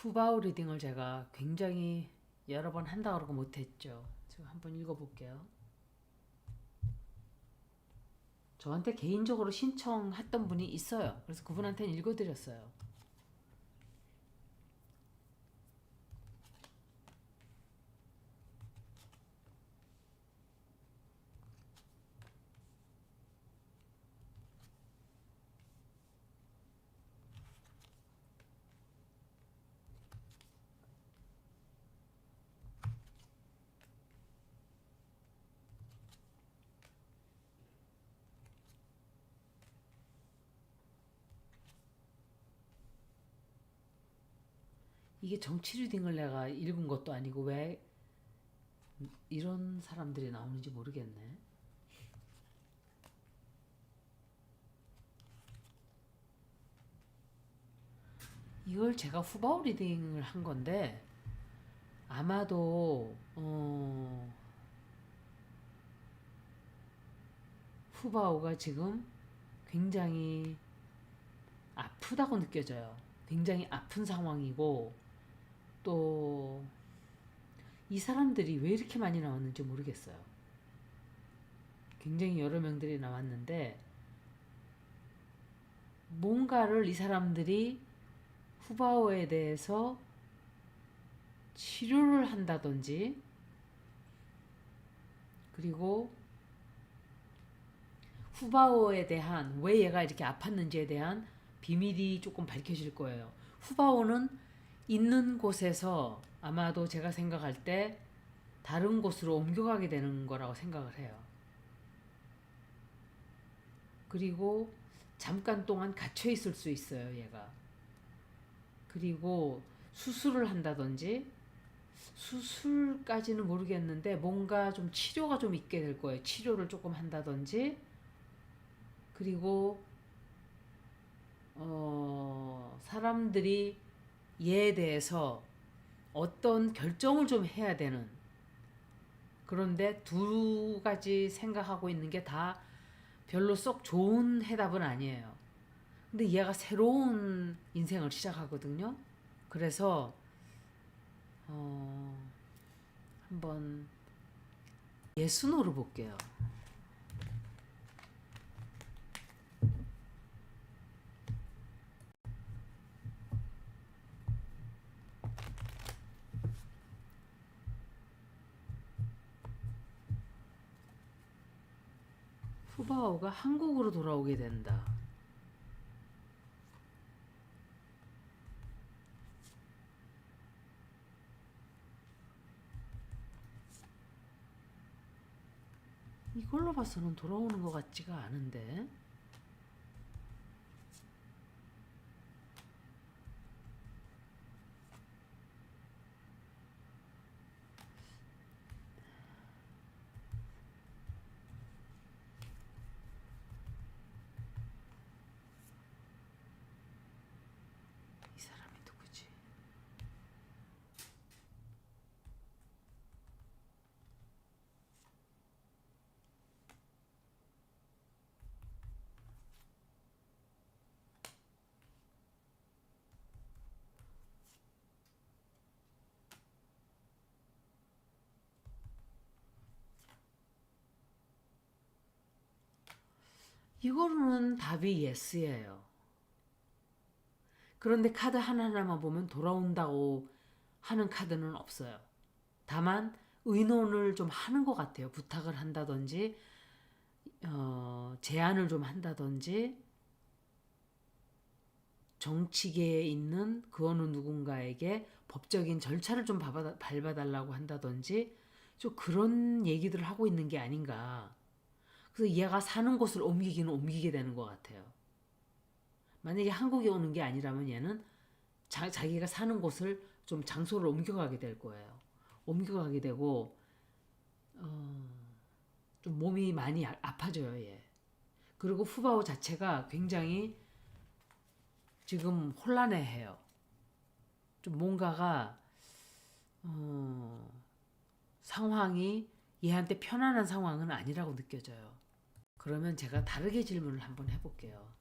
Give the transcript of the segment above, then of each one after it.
후바오 리딩을 제가 굉장히 여러 번 한다 그러고 못했죠. 지금 한번 읽어볼게요. 저한테 개인적으로 신청했던 분이 있어요. 그래서 그분한테는 읽어드렸어요. 이게 정치 리딩을 내가 읽은 것도 아니고 왜 이런 사람들이 나오는지 모르겠네. 이걸 제가 후바오 리딩을 한 건데 아마도 어 후바오가 지금 굉장히 아프다고 느껴져요. 굉장히 아픈 상황이고 또 이 사람들이 왜 이렇게 많이 나왔는지 모르겠어요. 굉장히 여러 명들이 나왔는데 뭔가를 이 사람들이 후바오에 대해서 치료를 한다든지 그리고 후바오에 대한 왜 얘가 이렇게 아팠는지에 대한 비밀이 조금 밝혀질 거예요. 후바오는 있는 곳에서 아마도 제가 생각할 때 다른 곳으로 옮겨가게 되는 거라고 생각을 해요. 그리고 잠깐 동안 갇혀 있을 수 있어요, 얘가. 그리고 수술을 한다든지 수술까지는 모르겠는데 뭔가 좀 치료가 좀 있게 될 거예요. 치료를 조금 한다든지 그리고 어, 사람들이 얘에 대해서 어떤 결정을 좀 해야 되는 그런데 두 가지 생각하고 있는 게 다 별로 썩 좋은 해답은 아니에요. 근데 얘가 새로운 인생을 시작하거든요. 그래서 어, 한번 예순으로 볼게요. 후바오가 한국으로 돌아오게 된다. 이걸로 봐서는 돌아오는 것 같지가 않은데. 이 사람이 누구지? 이거로는 답이 예스예요. 그런데 카드 하나하나만 보면 돌아온다고 하는 카드는 없어요. 다만 의논을 좀 하는 것 같아요. 부탁을 한다든지 어, 제안을 좀 한다든지 정치계에 있는 그 어느 누군가에게 법적인 절차를 좀 밟아- 밟아달라고 한다든지 좀 그런 얘기들을 하고 있는 게 아닌가. 그래서 얘가 사는 곳을 옮기기는 옮기게 되는 것 같아요. 만약에 한국에 오는 게 아니라면 얘는 자, 자기가 사는 곳을 좀 장소를 옮겨가게 될 거예요. 옮겨가게 되고 어, 좀 몸이 많이 아- 아파져요, 얘. 그리고 후바오 자체가 굉장히 지금 혼란해해요. 좀 뭔가가 어, 상황이 얘한테 편안한 상황은 아니라고 느껴져요. 그러면 제가 다르게 질문을 한번 해볼게요.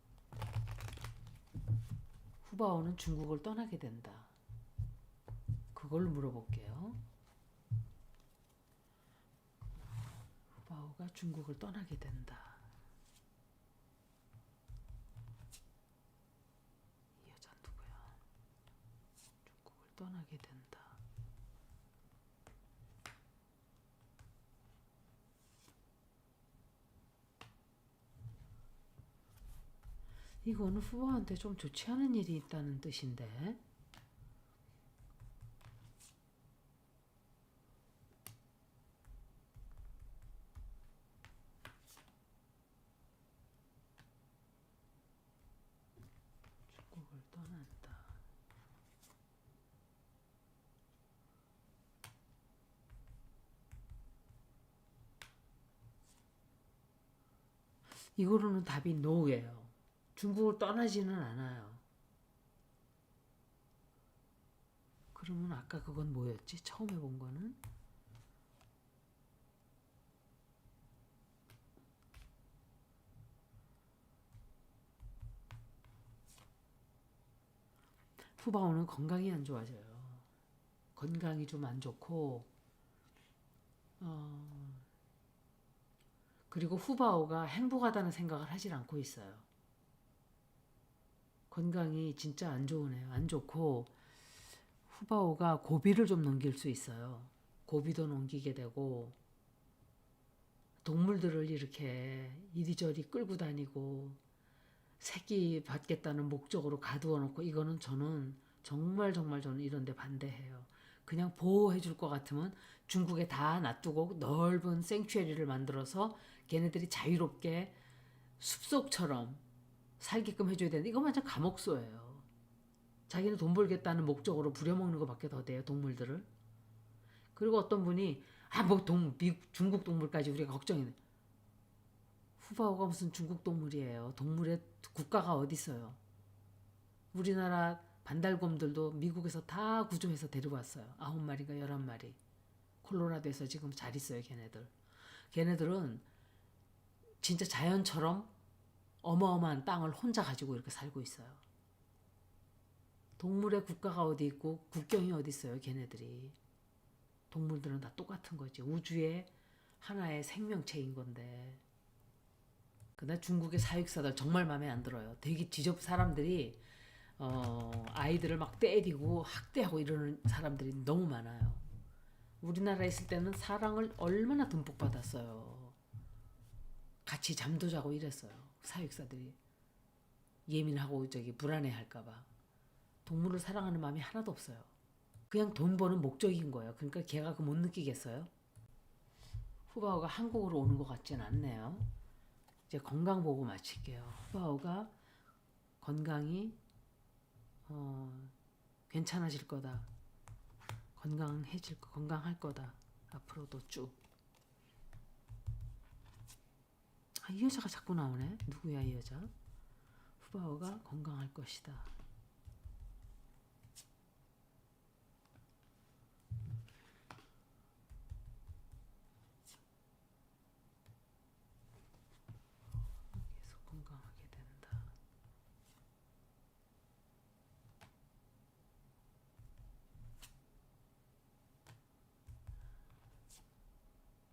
후바오는 중국을 떠나게 된다. 그걸로 물어볼게요. 후바오가 중국을 떠나게 된다. 떠나게 된다. 이거는 후보한테 좀 좋지 않은 일이 있다는 뜻인데. 이거로는 답이 no예요. 중국을 떠나지는 않아요. 그러면 아까 그건 뭐였지? 처음 해본 거는? 후바오는 건강이 안 좋아져요. 건강이 좀 안 좋고, 어, 그리고 후바오가 행복하다는 생각을 하질 않고 있어요. 건강이 진짜 안 좋으네요. 안 좋고 후바오가 고비를 좀 넘길 수 있어요. 고비도 넘기게 되고 동물들을 이렇게 이리저리 끌고 다니고 새끼 받겠다는 목적으로 가두어 놓고 이거는 저는 정말 정말 저는 이런 데 반대해요. 그냥 보호해 줄 것 같으면 중국에 다 놔두고 넓은 생츄에리를 만들어서 걔네들이 자유롭게 숲속처럼 살게끔 해줘야 되는데 이거 완전 감옥소예요. 자기는 돈 벌겠다는 목적으로 부려먹는 것밖에 더 돼요 동물들을. 그리고 어떤 분이 아뭐 미국 중국 동물까지 우리가 걱정해. 후바오가 무슨 중국 동물이에요. 동물의 국가가 어디 있어요? 우리나라 반달곰들도 미국에서 다 구조해서 데려왔어요. 아홉 마리가 열한 마리. 콜로라도에서 지금 잘 있어요 걔네들. 걔네들은 진짜 자연처럼 어마어마한 땅을 혼자 가지고 이렇게 살고 있어요. 동물의 국가가 어디 있고 국경이 어디 있어요, 걔네들이. 동물들은 다 똑같은 거지. 우주의 하나의 생명체인 건데. 그나 중국의 사육사들 정말 마음에 안 들어요. 되게 지적 사람들이 어, 아이들을 막 때리고 학대하고 이러는 사람들이 너무 많아요. 우리나라에 있을 때는 사랑을 얼마나 듬뿍 받았어요. 같이 잠도 자고 이랬어요. 사육사들이 예민하고 저기 불안해할까봐 동물을 사랑하는 마음이 하나도 없어요. 그냥 돈 버는 목적인 거예요. 그러니까 걔가 그 못 느끼겠어요? 후바오가 한국으로 오는 것 같진 않네요. 이제 건강 보고 마칠게요. 후바오가 건강이 어, 괜찮아질 거다. 건강해질 거, 건강할 거다. 앞으로도 쭉. 아, 이 여자가 자꾸 나오네. 누구야 이 여자? 후바오가 건강할 것이다.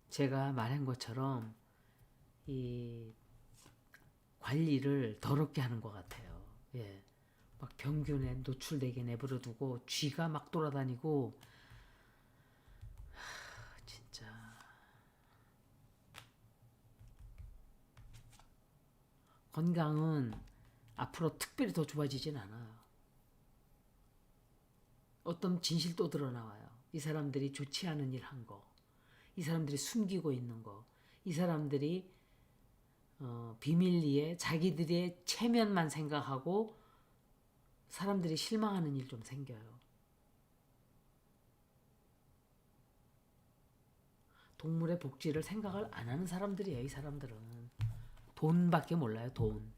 제가 말한 것처럼 이 관리를 더럽게 하는 것 같아요. 예. 막 병균에 노출되게 내버려 두고 쥐가 막 돌아다니고 하, 진짜 건강은 앞으로 특별히 더 좋아지진 않아요. 어떤 진실도 드러나와요. 이 사람들이 좋지 않은 일 한 거, 이 사람들이 숨기고 있는 거, 이 사람들이 어, 비밀리에 자기들의 체면만 생각하고 사람들이 실망하는 일 좀 생겨요. 동물의 복지를 생각을 안 하는 사람들이에요, 이 사람들은. 돈밖에 몰라요, 돈.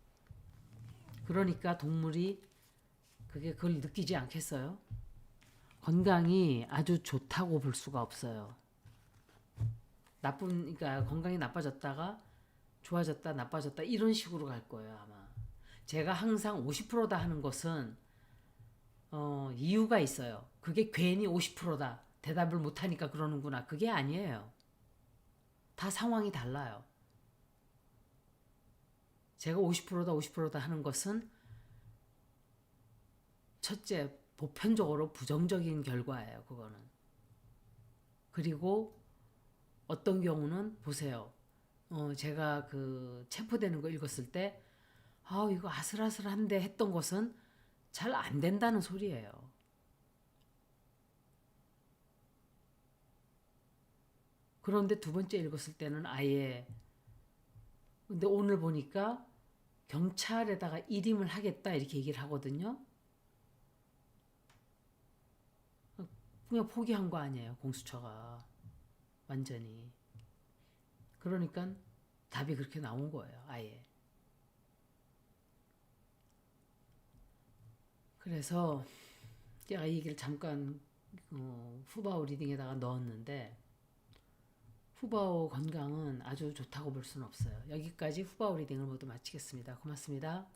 그러니까 동물이 그게 그걸 느끼지 않겠어요? 건강이 아주 좋다고 볼 수가 없어요. 나쁜, 그러니까 건강이 나빠졌다가 좋아졌다, 나빠졌다 이런 식으로 갈 거예요 아마. 제가 항상 50%다 하는 것은 어, 이유가 있어요. 그 그게 괜히 50%다. 대답을 못하니까 그러는구나. 그게 아니에요. 다 상황이 달라요. 제가 50%다 50%다 하는 것은 첫째 보편적으로 부정적인 결과예요. 그거는. 그리고 어떤 경우는 보세요. 어, 제가 그 체포되는 거 읽었을 때, 아, 이거 아슬아슬한데 했던 것은 잘 안 된다는 소리예요. 그런데 두 번째 읽었을 때는 아예, 근데 오늘 보니까 경찰에다가 일임을 하겠다 이렇게 얘기를 하거든요. 그냥 포기한 거 아니에요, 공수처가. 완전히. 그러니까 답이 그렇게 나온 거예요, 아예. 그래서 제가 이 얘기를 잠깐 어, 후바오 리딩에다가 넣었는데 후바오 건강은 아주 좋다고 볼 수는 없어요. 여기까지 후바오 리딩을 모두 마치겠습니다. 고맙습니다.